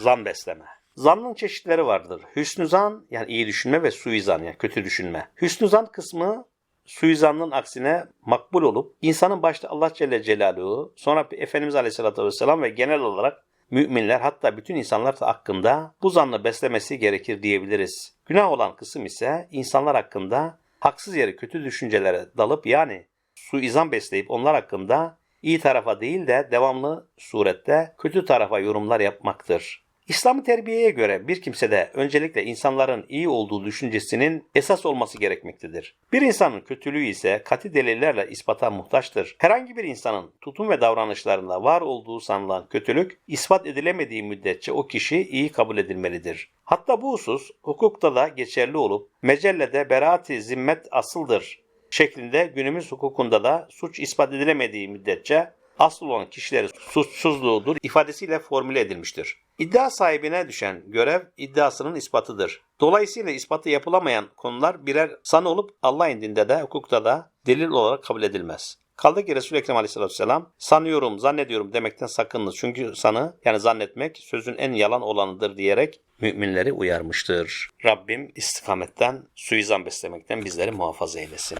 Zan besleme. Zannın çeşitleri vardır. Hüsnü zan yani iyi düşünme ve suizan yani kötü düşünme. Hüsnü zan kısmı suizanın aksine makbul olup insanın başta Allah Celle Celaluhu sonra Efendimiz Aleyhisselatü Vesselam ve genel olarak müminler hatta bütün insanlar hakkında bu zannı beslemesi gerekir diyebiliriz. Günah olan kısım ise insanlar hakkında haksız yere kötü düşüncelere dalıp yani suizan besleyip onlar hakkında iyi tarafa değil de devamlı surette kötü tarafa yorumlar yapmaktır. İslam terbiyeye göre bir kimsede öncelikle insanların iyi olduğu düşüncesinin esas olması gerekmektedir. Bir insanın kötülüğü ise katı delillerle ispata muhtaçtır. Herhangi bir insanın tutum ve davranışlarında var olduğu sanılan kötülük ispat edilemediği müddetçe o kişi iyi kabul edilmelidir. Hatta bu husus hukukta da geçerli olup mecellede beraati zimmet asıldır şeklinde günümüz hukukunda da suç ispat edilemediği müddetçe asıl olan kişilerin suçsuzluğudur ifadesiyle formüle edilmiştir. İddia sahibine düşen görev iddiasının ispatıdır. Dolayısıyla ispatı yapılamayan konular birer sanı olup Allah indinde de hukukta da delil olarak kabul edilmez. Kaldı ki Resul-i Ekrem Aleyhisselatü Vesselam sanıyorum, zannediyorum demekten sakınınız. Çünkü sanı yani zannetmek sözün en yalan olanıdır diyerek müminleri uyarmıştır. Rabbim istikametten, suizan beslemekten bizleri muhafaza eylesin.